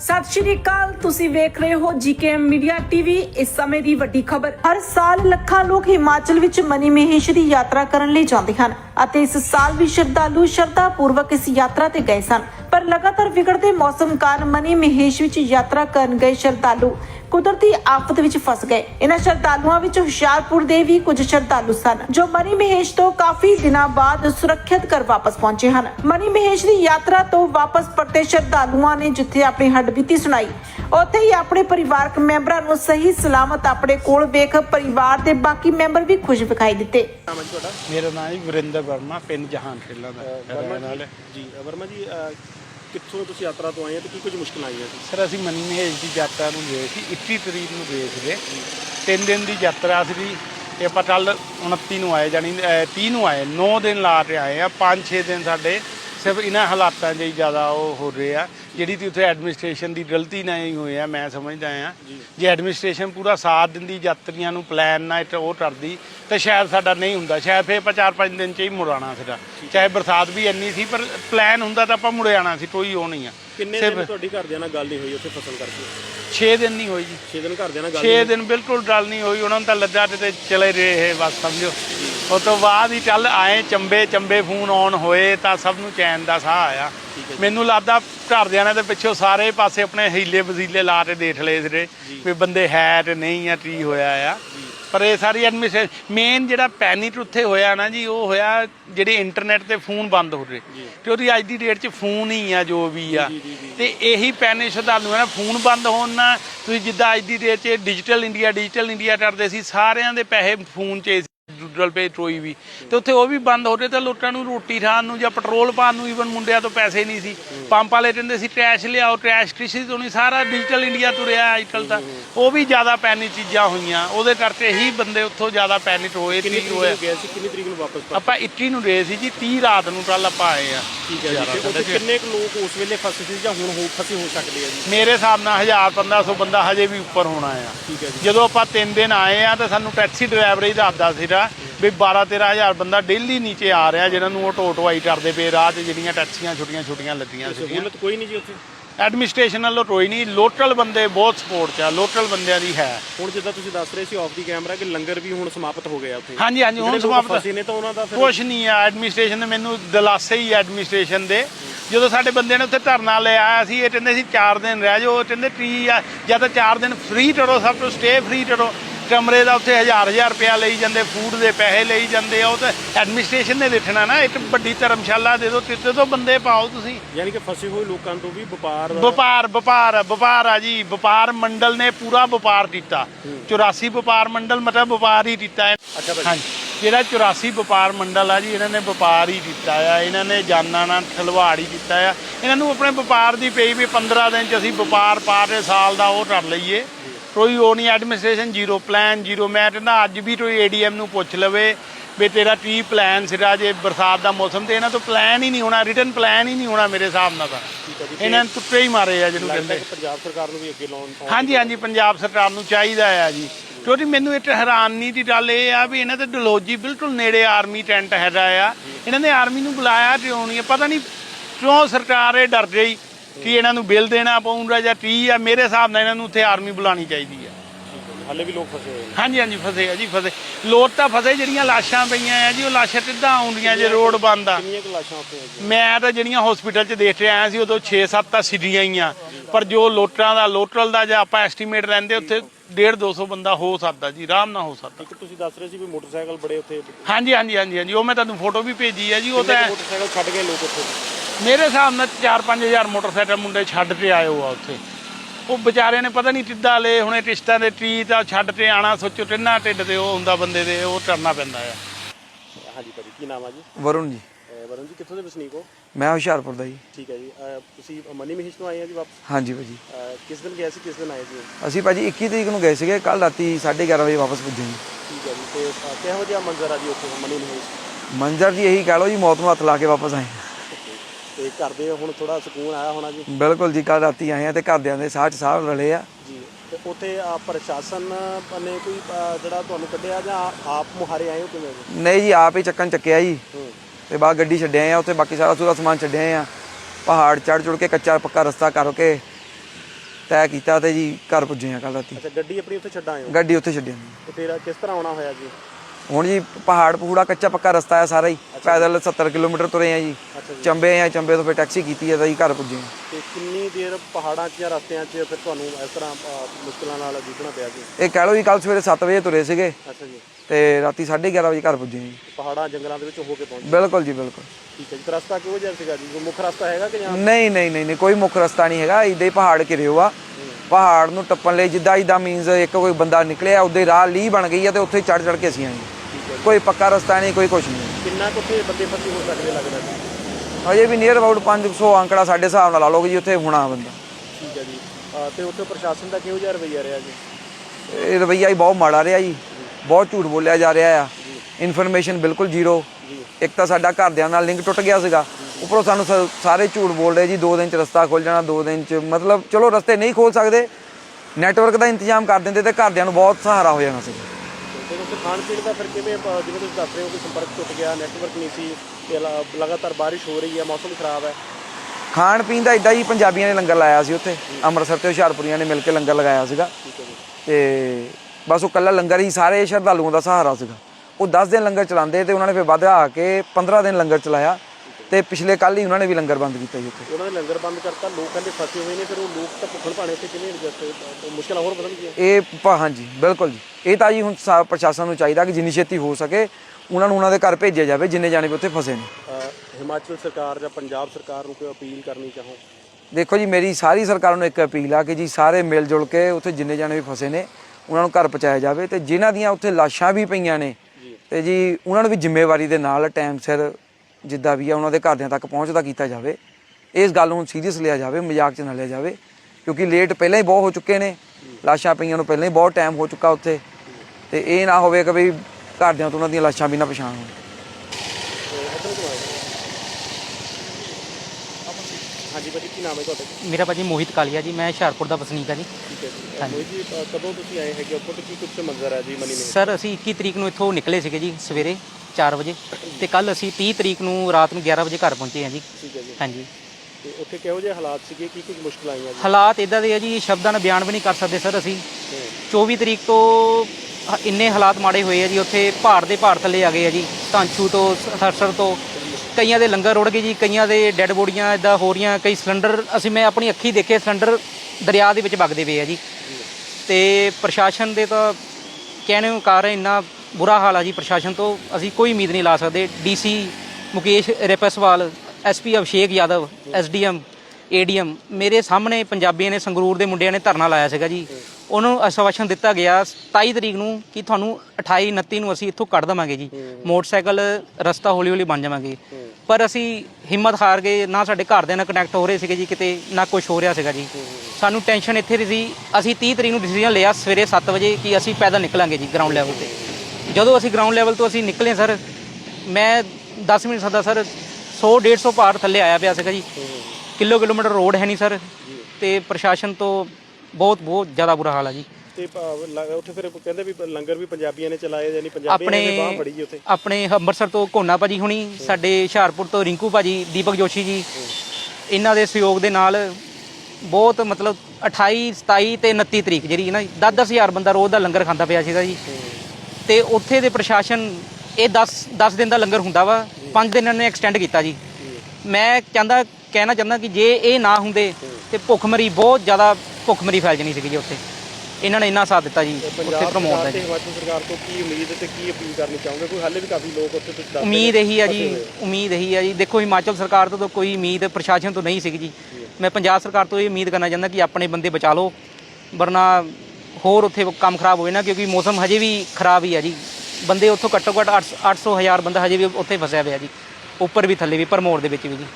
ਸਤਿ ਸ਼੍ਰੀ ਅਕਾਲ, ਤੁਸੀਂ ਵੇਖ ਰਹੇ ਹੋ ਜੀਕੇਐਮ ਮੀਡੀਆ ਟੀਵੀ। ਇਸ ਸਮੇਂ ਦੀ ਵੱਡੀ ਖਬਰ, ਹਰ ਸਾਲ ਲੱਖਾਂ ਲੋਕ ਹਿਮਾਚਲ ਵਿੱਚ ਮਨੀ ਮਹੇਸ਼ ਦੀ ਯਾਤਰਾ ਕਰਨ ਲਈ ਜਾਂਦੇ ਹਨ ਅਤੇ ਇਸ ਸਾਲ ਵੀ ਸ਼ਰਧਾਲੂ ਸ਼ਰਧਾ ਪੂਰਵਕ ਇਸ ਯਾਤਰਾ ਤੇ ਗਏ ਸਨ। ਪਰ ਲਗਾਤਾਰ ਵਿਗੜਦੇ ਮੌਸਮ ਕਾਰਨ ਮਨੀ ਮਹੇਸ਼ ਵਿੱਚ ਯਾਤਰਾ ਕਰਨ ਗਏ ਸ਼ਰਧਾਲੂ। ਕੁਦਰਤੀ ਆਫਤ ਵਿੱਚ ਫਸ ਗਏ। ਇਹਨਾਂ ਸ਼ਰਧਾਲੂਆਂ ਵਿੱਚ ਹੁਸ਼ਿਆਰਪੁਰ ਦੇ ਵੀ ਕੁਝ ਸ਼ਰਧਾਲੂ ਸਨ ਜੋ ਮਨੀ ਮਹੇਸ਼ ਤੋਂ ਕਾਫੀ ਦਿਨਾਂ ਬਾਅਦ ਸੁਰੱਖਿਅਤ ਕਰ ਵਾਪਸ ਪਹੁੰਚੇ ਹਨ। ਮਨੀ ਮਹੇਸ਼ ਦੀ ਯਾਤਰਾ ਤੋਂ ਵਾਪਸ ਪਰਤੇ ਸ਼ਰਧਾਲੂਆਂ ਨੇ ਜਿੱਥੇ ਆਪਣੀ ਹੱਡਬੀਤੀ ਸੁਣਾਈ ਉੱਥੇ ਹੀ ਆਪਣੇ ਪਰਿਵਾਰਕ ਮੈਂਬਰਾਂ ਨੂੰ ਸਹੀ ਸਲਾਮਤ ਆਪਣੇ ਕੋਲ ਵੇਖ ਪਰਿਵਾਰ ਦੇ ਬਾਕੀ ਮੈਂਬਰ ਵੀ ਖੁਸ਼ ਵਿਖਾਈ ਦਿੱਤੇ। ਮੇਰਾ ਨਾਮ ਹੈ ਵਰਿੰਦਰ ਵਰਮਾ ਪਿੰਡ ਜਹਾਨ ਖੇਲਾ ਦਾ ਵਰਮਾ ਜੀ? ਵਰਮਾ ਜੀ ਕਿੱਥੋਂ ਤੁਸੀਂ ਯਾਤਰਾ ਤੋਂ ਆਏ ਹੋ ਤੇ ਕੀ ਕੁਝ ਮੁਸ਼ਕਲ ਆਈਆਂ ਸੀ? ਸਰ, ਅਸੀਂ ਮਨੀ ਮਹੇਸ਼ ਦੀ ਯਾਤਰਾ ਨੂੰ ਗਏ ਸੀ 21 ਤਰੀਕ ਨੂੰ ਗਏ ਸੀਗੇ। ਤਿੰਨ ਦਿਨ ਦੀ ਯਾਤਰਾ ਸੀ ਇਹ ਆਪਾਂ ਕੱਲ 29 ਨੂੰ ਆਏ ਜਾਨੀ ਅਹ 30 ਨੂੰ ਆਏ 9 ਦਿਨ ਲਾ ਕੇ ਆਏ ਆ 5-6 ਦਿਨ ਸਾਡੇ ਸਿਰਫ ਇਹਨਾਂ ਹਾਲਾਤਾਂ 'ਚ ਹੀ ਜ਼ਿਆਦਾ ਉਹ ਹੋ ਰਹੇ ਆ। ਜਿਹੜੀ ਤੇ ਉੱਥੇ ਐਡਮਿਨਿਸਟ੍ਰੇਸ਼ਨ ਦੀ ਗਲਤੀ ਨਾਲ ਹੀ ਹੋਏ ਆ ਮੈਂ ਸਮਝਦਾ ਆ। ਜੇ। ਐਡਮਿਨਿਸਟ੍ਰੇਸ਼ਨ ਪੂਰਾ ਸਾਥ ਦਿੰਦੀ ਯਾਤਰੀਆਂ ਨੂੰ ਪਲਾਨ ਨਾਲ ਤੇ ਉਹ ਕਰਦੀ ਤੇ ਸ਼ਾਇਦ ਸਾਡਾ ਨਹੀਂ ਹੁੰਦਾ। ਸ਼ਾਇਦ ਫੇਰ ਆਪਾਂ 4-5 ਦਿਨ 'ਚ ਹੀ ਮੁੜ ਆਉਣਾ ਸੀਗਾ। ਚਾਹੇ ਬਰਸਾਤ ਵੀ ਇੰਨੀ ਸੀ ਪਰ ਪਲਾਨ ਹੁੰਦਾ ਤਾਂ ਆਪਾਂ ਮੁੜ ਆਉਣਾ ਸੀ ਕੋਈ ਉਹ ਨਹੀਂ ਆ। ਕਿੰਨੇ ਸਿਰਫ ਦਿਨ ਤੁਹਾਡੀ ਘਰਦਿਆਂ ਨਾਲ ਗੱਲ ਨਹੀਂ ਹੋਈ ਉੱਥੇ ਫਸਲ ਕਰਕੇ? 6 ਦਿਨ ਨਹੀਂ ਹੋਈ ਜੀ। 6 ਦਿਨ ਘਰਦਿਆਂ ਨਾਲ ਗੱਲ 6 ਨਹੀਂ ਦਿਨ ਬਿਲਕੁਲ ਗੱਲ ਨਹੀਂ ਹੋਈ ਉਹਨਾਂ ਨੂੰ ਤਾਂ ਲੱਗਾ ਤੇ ਤੇ ਚਲੇ ਰਹੇ ਇਹ ਬਸ ਸਮਝੋ। ਉਸ ਤੋਂ ਬਾਅਦ ਹੀ ਚੱਲ ਆਏ ਚੰਬੇ ਚੰਬੇ ਫੋਨ ਆਨ ਹੋਏ ਤਾਂ ਸਭ ਨੂੰ ਚੈਨ ਦਾ ਸਾਹ ਆਇਆ। ਮੈਨੂੰ ਲੱਗਦਾ ਘਰਦਿਆਂ ਨੇ ਤੇ ਪਿੱਛੋਂ ਸਾਰੇ ਪਾਸੇ ਆਪਣੇ ਹੀਲੇ ਵਜ਼ੀਲੇ ਲਾ ਕੇ ਦੇਖ ਲਏ ਸੀਗੇ ਵੀ ਬੰਦੇ ਹੈ ਤੇ ਨਹੀਂ ਆ ਕੀ ਹੋਇਆ ਆ। ਪਰ ਇਹ ਸਾਰੀ ਐਡਮਿਨਿਸਟ੍ਰੇਸ਼ਨ ਮੇਨ ਜਿਹੜਾ ਪੈਨਿਕ ਉੱਥੇ ਹੋਇਆ ਨਾ ਜੀ ਉਹ ਹੋਇਆ ਜਿਹੜੇ ਇੰਟਰਨੈਟ ਤੇ ਫੋਨ ਬੰਦ ਹੋ ਰਹੇ। ਤੇ ਉਹਦੀ ਅੱਜ ਦੀ ਡੇਟ 'ਚ ਫੋਨ ਹੀ ਆ ਜੋ ਵੀ ਆ। ਤੇ ਇਹੀ ਪੈਨਿਕ ਸ਼ਰਧਾਲੂ ਹੈ ਨਾ ਫੋਨ ਬੰਦ ਹੋਣ ਨਾਲ ਤੁਸੀਂ ਜਿੱਦਾਂ ਅੱਜ ਦੀ ਡੇਟ 'ਚ ਡਿਜੀਟਲ ਇੰਡੀਆ ਡਿਜੀਟਲ ਇੰਡੀਆ ਕਰਦੇ ਸੀ ਸਾਰਿਆਂ ਦੇ ਪੈਸੇ ਫੋਨ 'ਚ ਗੂਗਲ ਪੇ ਕੋਈ ਵੀ। ਤੇ ਉੱਥੇ ਉਹ ਵੀ ਬੰਦ ਹੋ ਰਹੇ ਤੇ ਲੋਕਾਂ ਨੂੰ ਰੋਟੀ ਖਾਣ ਨੂੰ ਜਾਂ ਪੈਟਰੋਲ ਪਾਉਣ ਨੂੰ ਈਵਨ ਮੁੰਡਿਆਂ ਤੋਂ ਪੈਸੇ ਨਹੀਂ ਸੀ। ਪੰਪ ਵਾਲੇ ਕਹਿੰਦੇ ਸੀ ਟਰੈਸ਼ ਲਿਆਓ ਟਰੈਸ਼ ਕਿਸੇ ਤੋਂ ਨਹੀਂ ਸਾਰਾ ਡਿਜੀਟਲ ਇੰਡੀਆ ਤੁਰਿਆ ਅੱਜਕੱਲ ਤਾਂ। ਉਹ ਵੀ ਜ਼ਿਆਦਾ ਪੈਨਿਕ ਚੀਜ਼ਾਂ ਹੋਈਆਂ। ਉਹਦੇ ਕਰਕੇ ਹੀ ਬੰਦੇ ਉੱਥੋਂ ਜ਼ਿਆਦਾ ਪੈਨਿਕ ਹੋਏ ਤੀ ਹੋਇਆ ਕਿੰਨੀ ਤਰੀਕ ਨੂੰ ਵਾਪਸ? ਆਪਾਂ 21 ਨੂੰ ਗਏ ਸੀ ਜੀ 30 ਰਾਤ ਨੂੰ ਕੱਲ ਆਪਾਂ ਆਏ ਆ ਠੀਕ ਹੈ ਜੀ। ਤੇ ਉੱਥੇ ਕਿੰਨੇ ਕੁ ਲੋਕ ਉਸ ਵੇਲੇ ਫਸੇ ਸੀ ਜਾਂ ਹੁਣ ਹੋ ਫਸੇ ਹੋ ਸਕਦੇ ਆ ਜੀ? ਮੇਰੇ ਹਿਸਾਬ ਨਾਲ 1000 1500 ਬੰਦਾ ਹਜੇ ਵੀ ਉੱਪਰ ਹੋਣਾ ਆ। ਠੀਕ ਹੈ ਜੀ। ਜਦੋਂ ਆਪਾਂ ਤਿੰਨ ਦਿਨ ਆਏ ਆ ਤਾਂ ਸਾਨੂੰ ਟੈਕਸੀ ਡਰਾਈਵਰ ਹੀ ਦੱਸਦਾ ਸੀਗਾ ਵੀ 12 13000 ਬੰਦਾ ਡੇਲੀ ਨੀਚੇ ਆ ਰਿਹਾ ਜਿਹਨਾਂ ਨੂੰ ਉਹ ਢੋ ਢਵਾਈ ਕਰਦੇ ਪਏ ਰਾਹ 'ਚ ਜਿਹੜੀਆਂ ਟੈਕਸੀਆਂ ਛੋਟੀਆਂ ਛੋਟੀਆਂ ਲੱਗੀਆਂ ਸਹੂਲਤ ਕੋਈ ਨਹੀਂ ਜੀ ਉੱਥੇ? ਐਡਮਿਨਿਸਟ੍ਰੇਸ਼ਨ ਵੱਲੋਂ ਕੋਈ ਨਹੀਂ। ਲੋਕਲ ਬੰਦੇ ਬਹੁਤ ਸਪੋਰਟ 'ਚ ਆ। ਲੋਕਲ ਬੰਦਿਆਂ ਦੀ ਹੈ। ਹੁਣ ਜਿੱਦਾਂ ਤੁਸੀਂ ਦੱਸ ਰਹੇ ਸੀ ਆਫ ਦੀ ਕੈਮਰਾ ਕਿ ਲੰਗਰ ਵੀ ਹੁਣ ਸਮਾਪਤ ਹੋ ਗਿਆ ਉੱਥੇ। ਹਾਂਜੀ ਹਾਂਜੀ ਹੁਣ ਜਿਹੜੇ ਲੋਕ ਸਮਾਪਤ ਫਸੇ ਨੇ ਤਾਂ ਉਹਨਾਂ ਦਾ ਫਿਰ ਕੁਛ ਨਹੀਂ ਆ। ਐਡਮਿਨਿਸਟ੍ਰੇਸ਼ਨ ਨੇ ਮੈਨੂੰ ਦਿਲਾਸੇ ਹੀ ਐਡਮਿਨਿਸਟ੍ਰੇਸ਼ਨ ਦੇ। ਜਦੋਂ ਸਾਡੇ ਬੰਦੇ ਨੇ ਉੱਥੇ ਧਰਨਾ ਲਿਆ ਆਇਆ ਸੀ ਇਹ ਕਹਿੰਦੇ ਸੀ 4 ਦਿਨ ਰਹਿ ਜਾਓ। ਉਹ ਕਹਿੰਦੇ ਟੀ ਆ ਜਾਂ ਤਾਂ 4 ਦਿਨ ਫ੍ਰੀ ਕਰੋ ਸਭ ਤੋਂ ਸਟੇ ਫ੍ਰੀ ਕਰੋ ਕਮਰੇ ਦਾ ਉੱਥੇ ਹਜ਼ਾਰ ਹਜ਼ਾਰ ਰੁਪਇਆ ਲਈ ਜਾਂਦੇ ਫੂਡ ਦੇ ਪੈਸੇ ਲਈ ਜਾਂਦੇ ਆ ਉਹ ਤਾਂ ਐਡਮਿਨਿਸਟ੍ਰੇਸ਼ਨ ਨੇ ਦੇਖਣਾ ਨਾ ਇੱਕ ਵੱਡੀ ਧਰਮਸ਼ਾਲਾ ਦੇ ਦਿਓ ਤਿੱਤੇ ਤੋਂ ਬੰਦੇ ਪਾਓ ਤੁਸੀਂ। ਯਾਨੀ ਕਿ ਫਸੇ ਹੋਏ ਲੋਕਾਂ ਤੋਂ ਵੀ ਵਪਾਰ ਵਪਾਰ ਵਪਾਰ ਵਪਾਰ ਆ ਜੀ ਵਪਾਰ ਮੰਡਲ ਨੇ ਪੂਰਾ ਵਪਾਰ ਕੀਤਾ। 84 ਵਪਾਰ ਮੰਡਲ ਮਤਲਬ ਵਪਾਰ ਹੀ ਕੀਤਾ ਹੈ। ਅੱਛਾ ਹਾਂਜੀ। ਜਿਹੜਾ 84 ਵਪਾਰ ਮੰਡਲ ਆ ਜੀ ਇਹਨਾਂ ਨੇ ਵਪਾਰ ਹੀ ਕੀਤਾ ਆ ਇਹਨਾਂ ਨੇ ਜਾਨਾਂ ਨਾਲ ਖਿਲਵਾੜ ਹੀ ਕੀਤਾ ਆ। ਇਹਨਾਂ ਨੂੰ ਆਪਣੇ ਵਪਾਰ ਦੀ ਪਈ ਵੀ 15 ਦਿਨ ਚ ਅਸੀਂ ਵਪਾਰ ਪਾ ਕੇ ਸਾਲ ਦਾ ਉਹ ਕਰ ਲਈਏ। ਕੋਈ ਉਹ ਨਹੀਂ ਐਡਮਿਨਿਸਟ੍ਰੇਸ਼ਨ ਜ਼ੀਰੋ ਪਲਾਨ ਜ਼ੀਰੋ ਮੈਂ ਕਹਿੰਦਾ ਅੱਜ ਵੀ ਕੋਈ ਏਡੀਐਮ ਨੂੰ ਪੁੱਛ ਲਵੇ ਵੀ ਤੇਰਾ ਕੀ ਪਲਾਨ ਸਿਰਾ ਜੇ ਬਰਸਾਤ ਦਾ ਮੌਸਮ ਤੇ ਇਹਨਾਂ ਤੋਂ ਪਲਾਨ ਹੀ ਨਹੀਂ ਹੋਣਾ ਰਿਟਨ ਪਲਾਨ ਹੀ ਨਹੀਂ ਹੋਣਾ ਮੇਰੇ ਹਿਸਾਬ ਨਾਲ ਤਾਂ। ਇਹਨਾਂ ਨੂੰ ਤੁੱਪੇ ਹੀ ਮਾਰੇ ਆ ਜਿਹਨੂੰ ਕਹਿੰਦੇ। ਪੰਜਾਬ ਸਰਕਾਰ ਨੂੰ ਵੀ ਅੱਗੇ ਲਾਉਣ ਹਾਂਜੀ ਹਾਂਜੀ ਪੰਜਾਬ ਸਰਕਾਰ ਨੂੰ ਚਾਹੀਦਾ ਆ ਜੀ। ਕਿਉਂਕਿ ਮੈਨੂੰ ਇੱਕ ਹੈਰਾਨੀ ਦੀ ਗੱਲ ਇਹ ਆ ਵੀ ਇਹਨਾਂ ਦੇ ਡਲੋਜੀ ਬਿਲਕੁਲ ਨੇੜੇ ਆਰਮੀ ਟੈਂਟ ਹੈਗਾ ਆ। ਇਹਨਾਂ ਨੇ ਆਰਮੀ ਨੂੰ ਬੁਲਾਇਆ ਕਿਉਂ ਨਹੀਂ ਪਤਾ ਨਹੀਂ ਕਿਉਂ ਸਰਕਾਰ ਇਹ ਡਰ ਗਈ। ਕਿ ਇਹਨਾਂ ਨੂੰ ਬਿੱਲ ਦੇਣਾ ਪਊਗਾ ਜਾਂ ਕੀ ਆ? ਮੇਰੇ ਹਿਸਾਬ ਨਾਲ ਇਹਨਾਂ ਨੂੰ ਉੱਥੇ ਆਰਮੀ ਬੁਲਾਣੀ ਚਾਹੀਦੀ ਆ। ਹਾਲੇ ਵੀ ਲੋਕ ਫਸੇ ਹੋਏ ਹਾਂਜੀ ਹਾਂਜੀ ਫਸੇ ਆ ਜੀ ਫਸੇ। ਲੋਟ ਤਾਂ ਫਸੇ ਜਿਹੜੀਆਂ ਲਾਸ਼ਾਂ ਪਈਆਂ ਆ ਜੀ ਉਹ ਲਾਸ਼ਾਂ ਕਿੱਦਾਂ ਆਉਂਦੀਆਂ ਜੇ ਰੋਡ ਬੰਦ ਆ? ਕਿੰਨੀਆਂ ਕੁ ਲਾਸ਼ਾਂ ਉੱਥੇ ਹੈ ਜੀ? ਮੈਂ ਤਾਂ ਜਿਹੜੀਆਂ ਹਸਪੀਟਲ 'ਚ ਦੇਖ ਕੇ ਆਇਆ ਸੀ ਉਦੋਂ 6-7 ਤਾਂ ਸਿੱਧੀਆਂ ਹੀ ਆ। ਪਰ ਜੋ ਲੋਟਾਂ ਦਾ ਲੋਟਲ ਦਾ ਜੇ ਆਪਾਂ ਐਸਟੀਮੇਟ ਲੈਂਦੇ ਉੱਥੇ 1.5 200 ਬੰਦਾ ਹੋ ਸਕਦਾ ਜੀ ਆਰਾਮ ਨਾਲ ਹੋ ਸਕਦਾ। ਇੱਕ ਤੁਸੀਂ ਦੱਸ ਰਹੇ ਸੀ ਵੀ ਮੋਟਰਸਾਈਕਲ ਬੜੇ ਉੱਥੇ ਹਾਂਜੀ ਹਾਂਜੀ ਹਾਂਜੀ ਹਾਂਜੀ ਉਹ ਮੈਂ ਤੁਹਾਨੂੰ ਫੋਟੋ ਵੀ ਭੇਜੀ ਹੈ ਜੀ ਉਹ ਤਾਂ ਮੋਟਰਸਾਈਕਲ ਛੱਡ ਗਏ ਲੋਕ ਉੱਥੇ? ਮੇਰੇ ਹਿਸਾਬ ਨਾਲ 4-5000 ਮੋਟਰਸਾਈਕਲ ਮੁੰਡੇ ਛੱਡ ਕੇ ਆਏ ਹੋ ਆ ਉੱਥੇ। ਉਹ ਵਿਚਾਰਿਆਂ ਨੇ ਪਤਾ ਨਹੀਂ ਕਿੱਦਾਂ ਲਏ ਹੁਣੇ ਟਿਸਟਾਂ ਦੇ ਟੀ ਤਾਂ ਛੱਡ ਕੇ ਆਣਾ ਸੋਚੋ ਟਿੰਨਾ ਢਿੱਡ ਤੇ ਉਹ ਹੁੰਦਾ ਬੰਦੇ ਦੇ ਉਹ ਕਰਨਾ ਪੈਂਦਾ ਆ। ਹਾਂਜੀ ਭਾਜੀ ਕੀ ਨਾਮ ਆ ਜੀ? ਵਰੁਣ ਜੀ। ਅਹ ਵਰੁਣ ਜੀ ਕਿੱਥੋਂ ਦੇ ਵਸਨੀਕ ਹੋ? ਮੈਂ ਹੁਸ਼ਿਆਰਪੁਰ ਦਾ ਜੀ। ਠੀਕ ਹੈ ਜੀ ਅਹ ਤੁਸੀਂ ਮਨੀ ਮਹਿਸ਼ ਤੋਂ ਆਏ ਆ ਜੀ ਵਾਪਸ? ਹਾਂਜੀ ਭਾਜੀ। ਅਹ ਕਿਸ ਦਿਨ ਗਏ ਸੀ ਕਿਸ ਦਿਨ ਆਏ ਜੀ ਅਸੀਂ ਭਾਜੀ 21 ਤਰੀਕ ਨੂੰ ਗਏ ਸੀਗੇ ਕੱਲ ਰਾਤੀ 11:30 ਵਜੇ ਵਾਪਸ ਪੁੱਜੇ ਜੀ। ਠੀਕ ਹੈ ਜੀ ਤੇ ਅਹ ਕਿਹੋ ਜਿਹਾ ਮੰਜ਼ਰ ਆ ਜੀ ਉੱਥੇ ਮਨੀ ਮਹਿਸ਼? ਮੰਜ਼ਰ ਜੀ ਇਹੀ ਕਹਿ ਲਓ ਜੀ ਮੌਤ ਨੂੰ ਹੱਥ ਲਾ ਕੇ ਵਾਪਸ ਆਏ। ਤੇ ਘਰ ਦੇ ਹੁਣ ਥੋੜਾ ਸਕੂਨ ਆਇਆ ਹੋਣਾ ਜੀ। ਬਿਲਕੁਲ ਜੀ ਕੱਲ ਰਾਤੀ ਆਏ ਆ ਤੇ ਘਰਦਿਆਂ ਦੇ ਸਾਹ 'ਚ ਸਾਹ ਰਲੇ ਆ। ਜੀ ਤੇ ਉੱਥੇ ਅਹ, ਪ੍ਰਸ਼ਾਸਨ ਨੇ ਕੋਈ ਜਿਹੜਾ ਤੁਹਾਨੂੰ ਕੱਢਿਆ ਜਾਂ ਆਪ ਮੁਹਾਰੇ ਆਏ ਹੋ ਕਿਵੇਂ ਜੀ? ਨਹੀਂ ਜੀ ਆਪ ਹੀ ਚੱਕਣ ਚੱਕਿਆ ਜੀ। ਹੂੰ। ਤੇ ਬਾਅਦ ਗੱਡੀ ਛੱਡਿਆ ਆ ਉੱਥੇ ਬਾਕੀ ਸਾਰਾ ਸੂਰਾ ਸਮਾਨ ਛੱਡਿਆ ਆ। ਪਹਾੜ ਚੜ ਚੁੜ ਕੇ ਕੱਚਾ ਪੱਕਾ ਰਸਤਾ ਕਰਕੇ ਤੈਅ ਕੀਤਾ ਤੇ ਜੀ ਘਰ ਪੁੱਜੇ ਆ ਕੱਲ ਰਾਤੀ। ਅੱਛਾ ਗੱਡੀ ਆਪਣੀ ਉੱਥੇ ਛੱਡ ਆਏ ਹੋ? ਗੱਡੀ ਉੱਥੇ ਛੱਡੀ ਤੇ ਫਿਰ ਕਿਸ ਤਰ੍ਹਾਂ ਆਉਣਾ ਹੋਇਆ ਜੀ? ਹੁਣ ਜੀ ਪਹਾੜ ਪਹੂੜਾ ਕੱਚਾ ਪੱਕਾ ਰਸਤਾ ਆ ਸਾਰਾ ਹੀ। ਪੈਦਲ 70 ਕਿਲੋਮੀਟਰ ਤੁਰੇ ਆ ਜੀ। ਚੰਬੇ ਆ ਚੰਬੇ ਤੋਂ ਫਿਰ ਟੈਕਸੀ ਕੀਤੀ ਆ ਤਾਂ ਜੀ ਘਰ ਪੁੱਜੇ ਤੇ ਕਿੰਨੀ ਦੇਰ ਪਹਾੜਾਂ 'ਚ ਜਾਂ ਰਸਤਿਆਂ 'ਚ ਫਿਰ ਤੁਹਾਨੂੰ ਇਸ ਤਰ੍ਹਾਂ ਅ, ਮੁਸ਼ਕਲਾਂ ਨਾਲ ਜੂਝਣਾ ਪਿਆ ਜੀ? ਇਹ ਕਹਿ ਲਓ ਜੀ ਕੱਲ ਸਵੇਰੇ 7 ਵਜੇ ਤੁਰੇ ਸੀਗੇ। ਅੱਛਾ ਜੀ। ਤੇ ਰਾਤੀ 11:30 ਵਜੇ ਘਰ ਪੁੱਜੇ ਜੀ। ਪਹਾੜਾਂ ਜੰਗਲਾਂ ਦੇ ਵਿੱਚ ਹੋ ਕੇ ਪਹੁੰਚੇ। ਬਿਲਕੁਲ ਜੀ ਬਿਲਕੁਲ। ਠੀਕ ਹੈ ਜੀ। ਤੇ ਰਸਤਾ ਕਿਹੋ ਜਿਹਾ ਸੀਗਾ ਜੀ? ਕੋਈ ਮੁੱਖ ਰਸਤਾ ਹੈਗਾ ਕਿ ਜਾਂ ਨਹੀਂ ਨਹੀਂ ਨਹੀਂ ਨਹੀਂ ਕੋਈ ਮੁੱਖ ਰਸਤਾ ਨਹੀਂ ਹੈਗਾ। ਇਦਾਂ ਹੀ ਪਹਾੜ ਘਿਰਿਓ ਆ। ਪਹਾੜ ਨੂੰ ਟੱਪਣ ਲਈ ਜਿੱਦਾਂ ਇਦਾਂ ਮੀਨਸ ਇੱਕ ਕੋਈ ਬੰਦਾ ਨਿਕਲਿਆ ਉਹਦੇ ਰਾਹ ਲੀਹ ਬਣ ਗਈ ਆ ਤੇ ਉੱਥੇ ਚੜ ਚੜ ਕੇ ਅਸੀਂ ਆਏ ਕੋਈ ਪੱਕਾ ਰਸਤਾ ਨਹੀਂ ਕੋਈ ਕੁਛ ਨਹੀਂ। ਕਿੰਨਾ ਕੁ ਉੱਥੇ ਬੰਦੇ ਫਸੇ ਹੋ ਸਕਦੇ ਲੱਗਦਾ ਜੀ? ਅਜੇ ਵੀ ਨੀਅਰ ਅਬਾਊਟ 500 ਅੰਕੜਾ ਸਾਡੇ ਹਿਸਾਬ ਨਾਲ ਲਾ ਲਓ ਕਿ ਜੀ ਉੱਥੇ ਹੋਣਾ ਬੰਦਾ। ਠੀਕ ਹੈ ਜੀ। ਤੇ ਉੱਥੇ ਪ੍ਰਸ਼ਾਸਨ ਦਾ ਕਿਹੋ ਜਿਹਾ ਰਵੱਈਆ ਰਿਹਾ ਜੀ? ਇਹ ਰਵਈਆ ਹੀ ਬਹੁਤ ਮਾੜਾ ਰਿਹਾ ਜੀ। ਬਹੁਤ ਝੂਠ ਬੋਲਿਆ ਜਾ ਰਿਹਾ ਆ। ਇਨਫੋਰਮੇਸ਼ਨ ਬਿਲਕੁਲ ਜ਼ੀਰੋ ਇੱਕ ਤਾਂ ਸਾਡਾ ਘਰਦਿਆਂ ਨਾਲ ਲਿੰਕ ਟੁੱਟ ਗਿਆ ਸੀਗਾ। ਉੱਪਰੋਂ ਸਾਨੂੰ ਸਾਰੇ ਝੂਠ ਬੋਲ ਰਹੇ ਜੀ 2 ਦਿਨ ਚ ਰਸਤਾ ਖੁੱਲ ਜਾਣਾ 2 ਦਿਨ ਚ ਮਤਲਬ ਚਲੋ ਰਸਤੇ ਨਹੀਂ ਖੋਲ ਸਕਦੇ ਨੈਟਵਰਕ ਦਾ ਇੰਤਜ਼ਾਮ ਕਰ ਦਿੰਦੇ ਤੇ ਘਰਦਿਆਂ ਨੂੰ ਬਹੁਤ ਸਹਾਰਾ ਹੋ ਜਾਣਾ ਸੀ। ਤੇ ਉੱਥੇ ਖਾਣ ਪੀਣ ਦਾ ਫਿਰ ਕਿਵੇਂ ਅ, ਜਿਵੇਂ ਤੁਸੀਂ ਦੱਸ ਰਹੇ ਹੋ ਕਿ ਸੰਪਰਕ ਟੁੱਟ ਗਿਆ ਨੈਟਵਰਕ ਨਹੀਂ ਸੀ ਤੇ ਲਗਾਤਾਰ ਬਾਰਿਸ਼ ਹੋ ਰਹੀ ਹੈ ਮੌਸਮ ਖਰਾਬ ਹੈ। ਖਾਣ ਪੀਣ ਦਾ ਇਦਾਂ ਹੀ ਪੰਜਾਬੀਆਂ ਨੇ ਲੰਗਰ ਲਾਇਆ ਸੀ ਉੱਥੇ ਅੰਮ੍ਰਿਤਸਰ ਤੇ ਹੁਸ਼ਿਆਰਪੁਰੀਆਂ ਨੇ ਮਿਲ ਕੇ ਲੰਗਰ ਲਗਾਇਆ ਸੀਗਾ। ਤੇ ਬਸ ਉਹ ਕੱਲਾ ਲੰਗਰ ਹੀ ਸਾਰੇ ਸ਼ਰਧਾਲੂਆਂ ਦਾ ਸਹਾਰਾ ਸੀਗਾ। ਉਹ 10 ਦਿਨ ਲੰਗਰ ਚਲਾਉਂਦੇ ਤੇ ਉਹਨਾਂ ਨੇ ਫਿਰ ਵਧਾ ਕੇ 15 ਦਿਨ ਲੰਗਰ ਚਲਾਇਆ ਤੇ ਪਿਛਲੇ ਕੱਲ ਹੀ ਉਹਨਾਂ ਨੇ ਵੀ ਲੰਗਰ ਬੰਦ ਕੀਤਾ ਜੀ ਉੱਥੇ। ਉਹਨਾਂ ਨੇ ਲੰਗਰ ਬੰਦ ਕਰਤਾ ਲੋਕ ਕਹਿੰਦੇ ਫਸੇ ਹੋਏ ਨੇ ਫਿਰ ਉਹ ਲੋਕ ਤਾਂ ਭੁੱਖਣ ਭਾਣੇ ਉੱਥੇ ਕਿਵੇਂ ਐਡਜਸਟ ਮੁਸ਼ਕਲਾਂ ਹੋਰ ਵਧਣਗੀਆਂ ਇਹ ਪ- ਹਾਂਜੀ ਬਿਲਕੁਲ ਜੀ। ਇਹ ਤਾਂ ਜੀ ਹੁਣ ਸਾ- ਪ੍ਰਸ਼ਾਸਨ ਨੂੰ ਚਾਹੀਦਾ ਕਿ ਜਿੰਨੀ ਛੇਤੀ ਹੋ ਸਕੇ ਉਹਨਾਂ ਨੂੰ ਉਹਨਾਂ ਦੇ ਘਰ ਭੇਜਿਆ ਜਾਵੇ ਜਿੰਨੇ ਜਾਣੇ ਵੀ ਉੱਥੇ ਫਸੇ ਨੇ। ਅ, ਹਿਮਾਚਲ ਸਰਕਾਰ ਜਾਂ ਪੰਜਾਬ ਸਰਕਾਰ ਨੂੰ ਕੋਈ ਅਪੀਲ ਕਰਨੀ ਚਾਹੋ? ਦੇਖੋ ਜੀ ਮੇਰੀ ਸਾਰੀ ਸਰਕਾਰ ਨੂੰ ਇੱਕ ਅਪੀਲ ਆ ਕਿ ਜੀ ਸਾਰੇ ਮਿਲ ਜੁਲ ਕੇ ਉੱਥੇ ਜਿੰਨੇ ਜਾਣੇ ਵੀ ਫਸੇ ਨੇ ਉਹਨਾਂ ਨੂੰ ਘਰ ਪਹੁੰਚਾਇਆ ਜਾਵੇ ਤੇ ਜਿਨ੍ਹਾਂ ਦੀਆਂ ਉੱਥੇ ਲਾਸ਼ਾਂ ਵੀ ਪਈਆਂ ਨੇ ਤੇ ਜੀ ਉਹਨਾਂ ਨੂੰ ਵੀ ਜ਼ਿੰਮੇਵਾਰੀ ਦੇ ਨਾਲ ਟਾਈਮ ਸਿਰ ਜਿੱਦਾਂ ਵੀ ਆ ਉਹਨਾਂ ਦੇ ਘਰਦਿਆਂ ਤੱਕ ਪਹੁੰਚਦਾ ਕੀਤਾ ਜਾਵੇ। ਇਸ ਗੱਲ ਨੂੰ ਸੀਰੀਅਸ ਲਿਆ ਜਾਵੇ, ਮਜ਼ਾਕ 'ਚ ਨਾ ਲਿਆ ਜਾਵੇ, ਕਿਉਂਕਿ ਲੇਟ ਪਹਿਲਾਂ ਹੀ ਬਹੁਤ ਹੋ ਚੁੱਕੇ ਨੇ। ਲਾਸ਼ਾਂ ਪਈਆਂ ਨੂੰ ਪਹਿਲਾਂ ਹੀ ਬਹੁਤ ਟਾਈਮ ਹੋ ਚੁੱਕਾ ਉੱਥੇ। ਤੇ ਇਹ ਨਾ ਹੋਵੇ ਕਿ ਵੀ ਘਰਦਿਆਂ ਤੋਂ ਉਹਨਾਂ ਦੀਆਂ ਲਾਸ਼ਾਂ ਵੀ ਨਾ ਪਛਾਣ ਹੋਣ। ਹਾਂਜੀ ਭਾਜੀ ਕੀ ਨਾਮ ਹੈ ਤੁਹਾਡਾ? ਮੇਰਾ ਭਾਜੀ ਮੋਹਿਤ ਕਾਲੀਆ ਜੀ ਮੈਂ ਹੁਸ਼ਿਆਰਪੁਰ ਦਾ ਵਸਨੀਕ ਹਾਂ ਜੀ। ਠੀਕ ਹੈ ਜੀ। ਅ, ਮੋਹਿਤ ਜੀ ਅ, ਕਦੋਂ ਤੁਸੀਂ ਆਏ ਹੈਗੇ ਉੱਥੋਂ ਤੇ ਕੀ ਕੁਝ ਮੰਜ਼ਰ ਹੈ ਜੀ ਮਨੀ ਮੇ ਸਰ ਅਸੀਂ 21 ਤਰੀਕ ਨੂੰ ਇੱਥੋਂ ਨਿਕਲੇ ਸੀਗੇ ਜੀ ਸਵੇਰੇ 4 ਵਜੇ। ਤੇ ਕੱਲ ਅਸੀਂ 30 ਤਰੀਕ ਨੂੰ ਰਾਤ ਨੂੰ 11 ਵਜੇ ਘਰ ਪਹੁੰਚੇ ਹਾਂ ਜੀ। ਠੀਕ ਹੈ ਜੀ। ਹਾਂਜੀ। ਤੇ ਉੱਥੇ ਕਿਹੋ ਜਿਹੇ ਹਾਲਾਤ ਸੀਗੇ? ਕੀ ਕੁਝ ਮੁਸ਼ਕਲਾਂ ਆਈਆਂ ਜੀ? ਹਾਲਾਤ ਇਦਾਂ ਦੇ ਆ ਜੀ ਸ਼ਬਦਾਂ ਨਾਲ ਬਿਆਨ ਵੀ ਨਹੀਂ ਕਰ ਸਕਦੇ ਸਰ ਅਸੀਂ। 24 ਤਰੀਕ ਤੋਂ ਹ- ਇੰਨੇ ਹਾਲਾਤ ਮਾੜੇ ਹੋਏ ਆ ਜੀ ਉੱਥੇ ਪਹਾੜ ਦੇ ਪਹਾੜ ਥੱਲੇ ਆ ਗਏ ਆ ਜੀ ਧਾਂਚੂ ਤੋਂ ਸਰਸਰ ਤੋਂ। ਕਈਆਂ ਦੇ ਲੰਗਰ ਰੁੜ ਗਏ ਜੀ, ਕਈਆਂ ਦੇ ਡੈੱਡ ਬੋਡੀਆਂ ਇਦਾਂ ਹੋ ਰਹੀਆਂ, ਕਈ ਸਿਲੰਡਰ, ਅਸੀਂ ਮੈਂ ਆਪਣੀ ਅੱਖੀ ਦੇਖੇ, ਸਿਲੰਡਰ ਦਰਿਆ ਦੇ ਵਿੱਚ ਵਗਦੇ ਪਏ ਆ ਜੀ। ਤੇ ਪ੍ਰਸ਼ਾਸਨ ਦੇ ਤਾਂ ਕਹਿਣੇ ਨੂੰ ਕਾਰ ਇੰਨਾ ਬੁਰਾ ਹਾਲ ਆ ਜੀ ਪ੍ਰਸ਼ਾਸਨ ਤੋਂ, ਅਸੀਂ ਕੋਈ ਉਮੀਦ ਨਹੀਂ ਲਾ ਸਕਦੇ। DC Mukesh Repswal SP Abhishek Yadav SDM ADM ਮੇਰੇ ਸਾਹਮਣੇ ਪੰਜਾਬੀਆਂ ਨੇ ਸੰਗਰੂਰ ਦੇ ਮੁੰਡਿਆਂ ਨੇ ਧਰਨਾ ਲਾਇਆ ਸੀਗਾ ਜੀ। ਉਹਨੂੰ ਆਸ਼ਵਾਸਨ ਦਿੱਤਾ ਗਿਆ 27 ਤਰੀਕ ਨੂੰ ਕਿ ਤੁਹਾਨੂੰ 28 29 ਨੂੰ ਅਸੀਂ ਇੱਥੋਂ ਕੱਢ ਦਵਾਂਗੇ ਜੀ। ਮੋਟਰਸਾਈਕਲ, ਰਸਤਾ ਹੌਲੀ ਹੌਲੀ ਬਣ ਜਾਵਾਂਗੇ। ਪਰ ਅਸੀਂ ਹਿੰਮਤ ਹਾਰ ਗਏ, ਨਾ ਸਾਡੇ ਘਰਦਿਆਂ ਨਾਲ ਕਨੈਕਟ ਹੋ ਰਹੇ ਸੀਗੇ ਜੀ ਕਿਤੇ, ਨਾ ਕੁਝ ਹੋ ਰਿਹਾ ਸੀਗਾ ਜੀ। ਸਾਨੂੰ ਟੈਨਸ਼ਨ ਇੱਥੇ ਦੀ ਸੀ, ਅਸੀਂ 30 ਤਰੀਕ ਨੂੰ ਡਿਸੀਜਨ ਲਿਆ ਸਵੇਰੇ 7 ਵਜੇ ਕਿ ਅਸੀਂ ਪੈਦਲ ਨਿਕਲਾਂਗੇ ਜੀ ਗਰਾਊਂਡ ਲੈਵਲ ਤੇ। ਜਦੋਂ ਅਸੀਂ ਗਰਾਊਂਡ ਲੈਵਲ ਤੋਂ ਅਸੀਂ ਨਿਕਲੇ ਸਰ ਮੈਂ 10 ਮਿੰਟ ਸਦਾ ਸਰ 100 150 ਪਹਾੜ ਥੱਲੇ ਆਇਆ ਪਿਆ ਸੀਗਾ ਜੀ। ਕਿਲੋ ਕਿਲੋਮੀਟਰ ਰੋਡ ਹੈ ਨਹੀਂ ਸਰ ਤੇ ਪ੍ਰਸ਼ਾਸਨ ਤੋਂ ਬਹੁਤ ਬਹੁਤ ਜ਼ਿਆਦਾ ਬੁਰਾ ਹਾਲ ਹੈ ਜੀ। ਤੇ ਲ- ਉੱਥੇ ਫਿਰ ਕਹਿੰਦੇ ਵੀ ਲੰਗਰ ਵੀ ਪੰਜਾਬੀਆਂ ਨੇ ਚਲਾਏ ਯਾਨੀ ਪੰਜਾਬੀਆਂ ਨੇ ਬਾਹ ਫੜੀ ਜੀ ਉੱਥੇ। ਆਪਣੇ ਅੰਮ੍ਰਿਤਸਰ ਤੋਂ ਕੋਨਾ ਭਾਜੀ ਹੁਣੀ ਸਾਡੇ ਹੁਸ਼ਿਆਰਪੁਰ ਤੋਂ ਰਿੰਕੂ ਭਾਜੀ ਦੀਪਕ ਜੋਸ਼ੀ ਜੀ। ਇਹਨਾਂ ਦੇ ਸਹਿਯੋਗ ਦੇ ਨਾਲ ਬਹੁਤ ਮਤਲਬ 28 27 ਤੇ 29 ਤਰੀਕ ਜਿਹੜੀ ਹੈ ਨਾ 10 ਹਜ਼ਾਰ ਬੰਦਾ ਰੋਜ਼ ਦਾ ਲੰਗਰ ਖਾਂਦਾ ਪਿਆ ਸੀਗਾ ਜੀ। ਤੇ ਉੱਥੇ ਦੇ ਪ੍ਰਸ਼ਾਸਨ ਇਹ 10 10 ਦਿਨ ਦਾ ਲੰਗਰ ਹੁੰਦਾ ਵਾ 5 ਦਿਨ ਨੇ ਐਕਸਟੈਂਡ ਕੀਤਾ ਜੀ। ਮੈਂ ਚਾਹੁੰਦਾ ਕਹਿਣਾ ਚਾਹੁੰਦਾ ਕਿ ਜੇ ਇਹ ਨਾ ਹੁੰਦੇ ਤੇ ਭੁੱਖਮਰੀ ਬਹੁਤ ਜ਼ਿਆਦਾ ਭੁੱਖਮਰੀ ਫੈਲ ਜਣੀ ਸੀਗੀ ਜੀ ਉੱਥੇ। ਇਹਨਾਂ ਨੇ ਇੰਨਾ ਸਾਥ ਦਿੱਤਾ ਜੀ ਉੱਥੇ ਪ੍ਰਮੋਟ ਦਾ ਜੀ। ਹਿਮਾਚਲ ਸਰਕਾਰ ਤੋਂ ਕੀ ਉਮੀਦ ਤੇ ਕੀ ਅਪੀਲ ਕਰਨੀ ਚਾਹੋਗੇ? ਕੋਈ ਹਾਲੇ ਵੀ ਕਾਫੀ ਲੋਕ ਉੱਥੇ ਤੁਸੀਂ ਦੱਸ ਉਮੀਦ ਇਹੀ ਆ ਜੀ ਉਮੀਦ ਇਹੀ ਆ ਜੀ। ਦੇਖੋ ਹਿਮਾਚਲ ਸਰਕਾਰ ਤੋਂ ਤਾਂ ਕੋਈ ਉਮੀਦ ਪ੍ਰਸ਼ਾਸਨ ਤੋਂ ਨਹੀਂ ਸੀਗੀ ਜੀ। ਮੈਂ ਪੰਜਾਬ ਸਰਕਾਰ ਤੋਂ ਇਹ ਉਮੀਦ ਕਰਨਾ ਚਾਹੁੰਦਾ ਕਿ ਆਪਣੇ ਬੰਦੇ ਬਚਾ ਲਓ ਵਰਨਾ ਹੋਰ ਉੱਥੇ ਕੰਮ ਖਰਾਬ ਹੋਵੇ ਨਾ ਕਿਉਂਕਿ ਮੌਸਮ ਹਜੇ ਵੀ ਖਰਾਬ ਹੀ ਆ ਜੀ। ਬੰਦੇ ਉੱਥੋਂ ਘੱਟੋ ਘੱਟ 800 ਹਜ਼ਾਰ ਬੰਦਾ ਹਜੇ ਵੀ ਉੱਥੇ ਫਸਿਆ ਪਿਆ ਜੀ। ਉੱਪਰ ਵੀ ਥੱਲੇ ਵੀ ਭਰਮੌਰ ਦੇ ਵਿੱਚ ਵੀ ਜੀ।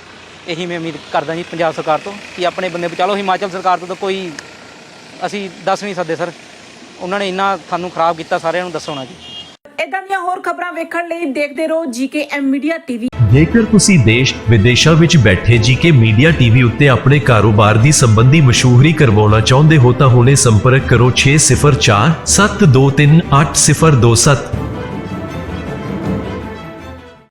ਇਹੀ ਮੈਂ ਉਮੀਦ ਕਰਦਾ ਜੀ ਪੰਜਾਬ ਸਰਕਾਰ ਤੋਂ ਕਿ ਆਪਣੇ ਬੰਦੇ ਬਚਾ ਲਓ। ਹਿਮਾਚਲ ਸਰਕਾਰ ਤੋਂ ਤਾਂ ਕੋਈ ਅਸੀਂ ਦੱਸ ਨਹੀਂ ਸਕਦੇ ਸਰ। ਉਹਨਾਂ ਨੇ ਇੰਨਾ ਸਾਨੂੰ ਖਰਾਬ ਕੀਤਾ ਸਾਰਿਆਂ ਨੂੰ ਦੱਸੋ ਨਾ ਜੀ। ਇਦਾਂ ਦੀਆਂ ਹੋਰ ਖਬਰਾਂ ਵੇਖਣ ਲਈ ਦੇਖਦੇ ਰਹੋ ਜੀਕੇਐਮ ਮੀਡੀਆ ਟੀਵੀ। ਜੇਕਰ ਤੁਸੀਂ ਦੇਸ਼ ਵਿਦੇਸ਼ਾਂ ਵਿੱਚ ਬੈਠੇ ਜੀਕੇ ਮੀਡੀਆ ਟੀਵੀ ਉੱਤੇ ਆਪਣੇ ਕਾਰੋਬਾਰ ਦੀ ਸੰਬੰਧੀ ਮਸ਼ਹੂਰੀ ਕਰਵਾਉਣਾ ਚਾਹੁੰਦੇ ਹੋ ਤਾਂ ਹੁਣੇ ਸੰਪਰਕ ਕਰੋ 604 723 8027